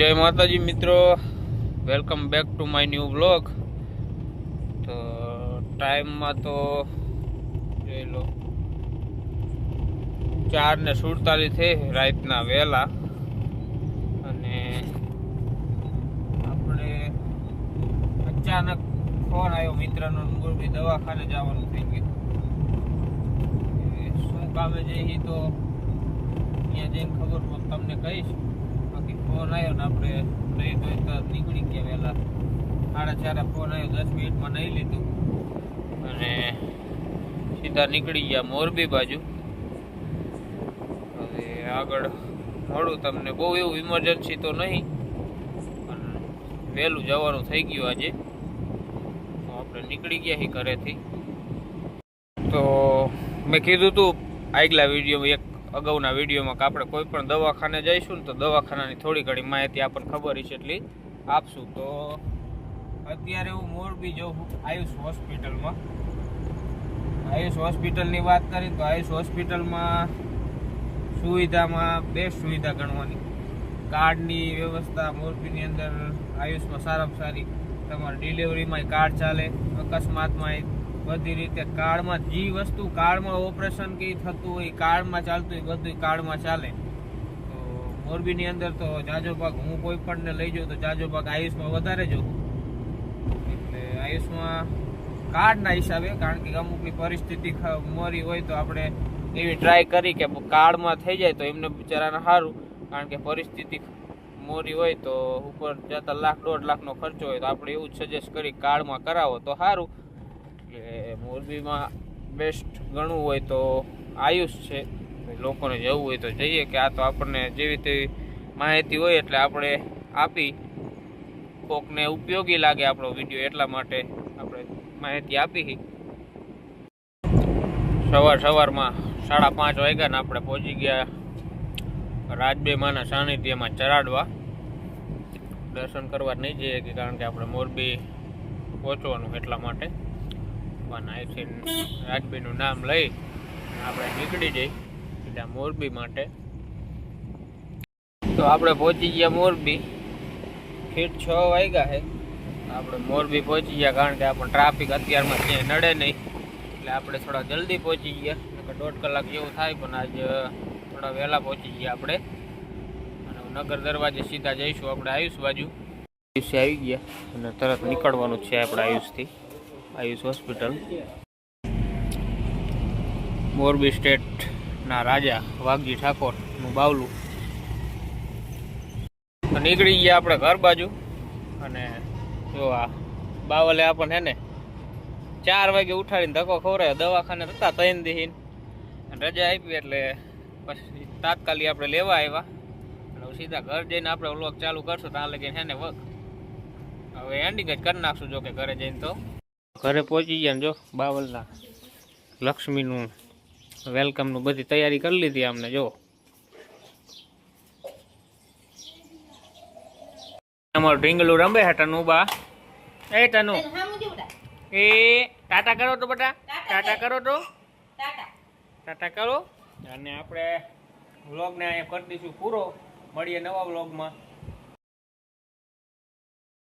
જય માતાજી મિત્રો. Welcome back to my new blog તો ટાઈમમાં તો જોઈ લો, ચાર ને સુડતાલીસ થઈ રાતના વહેલા. અને આપણે અચાનક ફોન આવ્યો મિત્રનો મોરબી દવાખાને જવાનું થઈ ગયું. શું કામે જઈએ તો ત્યાં જઈને ખબર પડે, તમને કહીશ. ફોન આવ્યો ને આપણે નહીં તો નીકળી ગયા વહેલા. સાડા ચારે ફોન આવ્યો, દસ મિનિટમાં નહીં લીધું. અને સીધા નીકળી ગયા મોરબી બાજુ. હવે આગળ મળું તમને. બહુ એવું ઇમરજન્સી તો નહીં, પણ વહેલું જવાનું થઈ ગયું આજે. તો આપણે નીકળી ગયા ઘરેથી. તો મેં કીધું તું, આગલા વિડીયોમાં એક અગાઉના વિડીયોમાં કે આપણે કોઈ પણ દવાખાને જઈશું ને તો દવાખાનાની થોડી ઘણી માહિતી આપણને ખબર છે એટલી આપશું. તો અત્યારે હું મોરબી જઉં આયુષ હોસ્પિટલમાં. આયુષ હોસ્પિટલની વાત કરીએ તો આયુષ હોસ્પિટલમાં સુવિધામાં બેસ્ટ સુવિધા ગણવાની. કાર્ડની વ્યવસ્થા મોરબીની અંદર આયુષમાં સારામાં સારી. તમારે ડિલિવરીમાં કાર્ડ ચાલે, અકસ્માતમાં બધી રીતે કાર્ડમાં જે વસ્તુ કાર્ડમાં ઓપરેશન કે થતું હોય કાર્ડમાં ચાલતું હોય બધું કાર્ડમાં ચાલે. તો મોરબીની અંદર તો જાજો ભાગ હું કોઈ પણને લઈ જાઉં તો જાજો ભાગ આયુષમાં વધારે જોઉં. એટલે આયુષમાં કાર્ડના હિસાબે, કારણ કે અમુકની પરિસ્થિતિ મોરી હોય તો આપણે એવી ટ્રાય કરી કે કાર્ડમાં થઈ જાય તો એમને બિચારાને સારું કારણ કે પરિસ્થિતિ મોરી હોય તો ઉપર જતા લાખ દોઢ લાખનો ખર્ચો હોય તો આપણે એવું જ સજેસ્ટ કરી કાર્ડમાં કરાવો તો સારું કે મોરબીમાં બેસ્ટ ગણવું હોય તો આયુષ છે. લોકોને જવું હોય તો જઈએ કે આ તો આપણને જેવી તેવી માહિતી હોય એટલે આપણે આપી કોકને ઉપયોગી લાગે આપણો વીડિયો એટલા માટે આપણે માહિતી આપી સવાર સવારમાં સાડા પાંચ વાગ્યાને આપણે પહોંચી ગયા રાજબેમાના સાનિધ્યમાં ચરાડવા. દર્શન કરવા નહીં જઈએ કે કારણ કે આપણે મોરબી પહોંચવાનું એટલા માટે. ભગવાન આઈથી રાજબીનું નામ લઈ આપણે નીકળી જઈ સીધા મોરબી માટે. તો આપણે પહોંચી ગયા મોરબી. ફીટ છ વાગ્યા છે આપણે મોરબી પહોંચી ગયા કારણ કે આપણે ટ્રાફિક અત્યારમાં ક્યાંય નડે નહીં. એટલે આપણે થોડા જલ્દી પહોંચી ગયા. દોઢ કલાક જેવું થાય પણ આજ થોડા વહેલા પહોંચી ગયા આપણે. અને નગર દરવાજે સીધા જઈશું. આપણે આયુષ બાજુ. આયુષે આવી ગયા. અને તરત નીકળવાનું છે આપણે આયુષથી. આયુષ હોસ્પિટલ. મોરબી સ્ટેટના રાજા વાઘજી ઠાકોરનું બાવલું. નીકળી ગયા આપણે ઘર બાજુ. અને જો આ બાવલે આપણને હે ને ચાર વાગે ઉઠાડીને ધક્કો ખવરાયો દવાખાને હતા ત્રણ દીહીન અને રજા આપી એટલે પછી તાત્કાલિક આપણે લેવા આવ્યા. અને સીધા ઘર જઈને આપણે વ્લોગ ચાલુ કરશું. ત્યાં લગીને હે ને વર્ક હવે એન્ડિંગ જ કરી નાખશું જો કે ઘરે જઈને તો. ઘરે પહોંચી ગયા ને જો બાવલના લક્ષ્મીનું વેલકમનું બધી તૈયારી કરી લીધી અમને જો. અમારું ઢીંગલું રમે હે ટનુ બા. એ ટનુ. એ ટાટા કરો તો બટા. ટાટા કરો તો. ટાટા કરો. અને આપણે વ્લોગને અહીંયા કરી દઈશું પૂરો. મળીએ નવા વ્લોગમાં.